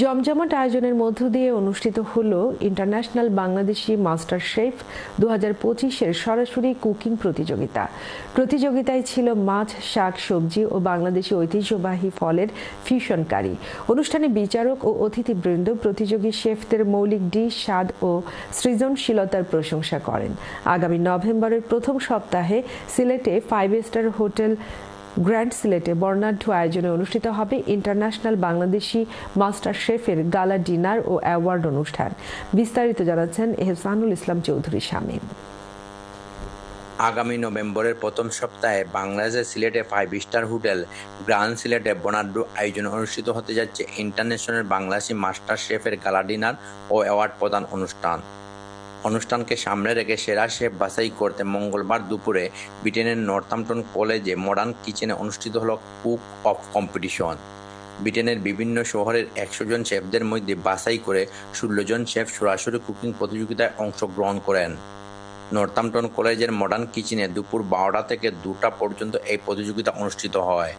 জমজমাট আয়োজনের মধ্য দিয়ে অনুষ্ঠিত হল ইন্টারন্যাশনাল বাংলাদেশি মাস্টার শেফ দু হাজার পঁচিশের সরাসরি কুকিং প্রতিযোগিতা। প্রতিযোগিতায় ছিল মাছ, শাক, সবজি ও বাংলাদেশি ঐতিহ্যবাহী ফলের ফিউশন কারি অনুষ্ঠানে বিচারক ও অতিথিবৃন্দ প্রতিযোগী শেফদের মৌলিক ডিশ, স্বাদ ও সৃজনশীলতার প্রশংসা করেন। আগামী নভেম্বরের প্রথম সপ্তাহে সিলেটে ফাইভ স্টার হোটেল গ্র্যান্ড সিলেটে বর্ণাঢ্য আয়োজনে অনুষ্ঠিত হবে ইন্টারন্যাশনাল বাংলাদেশি মাস্টার শেফের গালা ডিনার ও অ্যাওয়ার্ড অনুষ্ঠান। বিস্তারিত জানাচ্ছেন এহসানুল ইসলাম চৌধুরী শামীম। আগামী নভেম্বরের প্রথম সপ্তাহে বাংলাদেশের সিলেটে ফাইভ স্টার হোটেল গ্রান্ড সিলেটে বনাঢ্য আয়োজন অনুষ্ঠিত হতে যাচ্ছে ইন্টারন্যাশনাল বাংলাদেশি মাস্টার শেফের গালা ডিনার ও অ্যাওয়ার্ড প্রদান অনুষ্ঠান। অনুষ্ঠানকে সামনে রেখে সেরা শেফ বাছাই করতে মঙ্গলবার দুপুরে ব্রিটেনের নর্থাম্পটন কলেজে মডার্ন কিচেনে অনুষ্ঠিত হল কুক অফ কম্পিটিশন। ব্রিটেনের বিভিন্ন শহরের একশো জন শেফদের মধ্যে বাছাই করে ষোলো জন শেফ সরাসরি কুকিং প্রতিযোগিতায় অংশগ্রহণ করেন। নর্থাম্পটন কলেজের মডার্ন কিচেনে দুপুর বারোটা থেকে দুটা পর্যন্ত এই প্রতিযোগিতা অনুষ্ঠিত হয়।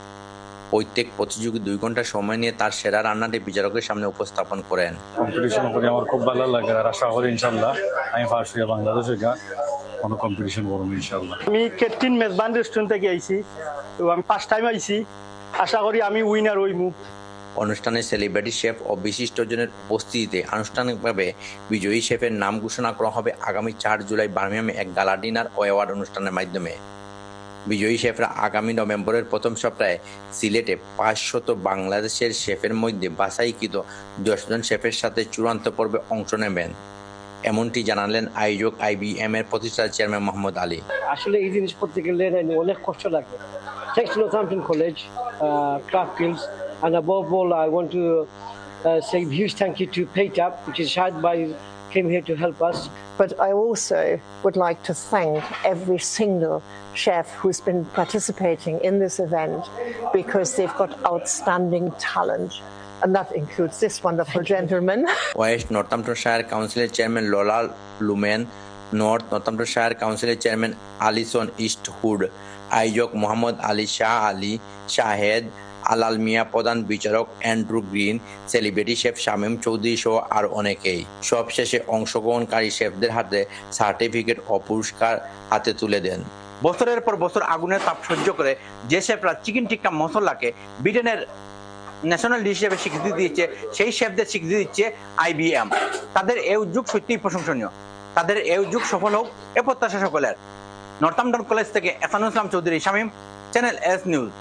প্রত্যেক প্রতিযোগী দুই ঘণ্টা সময় নিয়ে তার সেরা রান্নাটি বিচারকের সামনে উপস্থাপন করেন। কম্পিটিশন করে আমার খুব ভালো লাগে আর আশা করি ইনশাল্লাহ আমি ফার্স্ট বাংলাদেশে কোনো কম্পিটিশন করব ইনশাল্লাহ আমি ক্যাপ্টেন মেজবান রেস্টুরেন্ট থেকে আইছি তো আমি ফার্স্ট টাইম আইছি। আশা করি আমি উইনার হইমু। অনুষ্ঠানে সেলিব্রিটি শেফ ও বিশিষ্টজনের উপস্থিতিতে আনুষ্ঠানিকভাবে বিজয়ী শেফের নাম ঘোষণা করা হবে আগামী চার জুলাই বার্মিয়ামে এক গালা ডিনার ও অ্যাওয়ার্ড অনুষ্ঠানের মাধ্যমে। বিজয়ী শেফরা আগামী নভেম্বরের প্রথম সপ্তাহে সিলেটে পাঁচশত বাংলাদেশের শেফের মধ্যে বাছাইকৃত দশজন শেফের সাথে চূড়ান্ত পর্বে অংশ নেবেন। এমনটি জানালেন আয়োজক আইবিএম এর প্রতিষ্ঠাতা চেয়ারম্যান মোহাম্মদ আলী। আসলে এই জিনিস করতে গেলে অনেক কষ্ট লাগে। Thanks to Northampton college craft guilds and above all I want to uh, to came here to help us. But I also would like to thank every single chef who's been participating in this event because they've got outstanding talent. And that includes this wonderful gentleman. West Northamptonshire Council Chairman Lola Lumen, North Northamptonshire Council Chairman Alison Eastwood, Ayok Muhammad Ali Shah Ali, Shahed, Alal Mia প্রধান বিচারক Andrew Green, celebrity chef Shamim Chowdhury সহ আর অনেকেই। সবশেষে অংশগ্রহণকারী শেফদের হাতে certificate ও পুরস্কার হাতে তুলে দেন। বছরের পর বছর আগুনের তাপ সহ্য করে যে শেফরা চিকেন টিক্কা মশলাকে ব্রিটেনের ন্যাশনাল ডিশ হিসেবে স্বীকৃতি দিচ্ছে সেই শেফদের স্বীকৃতি দিচ্ছে আইবিএম তাদের এই উদ্যোগ সত্যিই প্রশংসনীয়। তাদের এই উদ্যোগ সফল হোক, এ প্রত্যাশা সকলের। নর্থাম্পটন কলেজ থেকে Ehsanul Islam Chowdhury, Shamim, channel S news.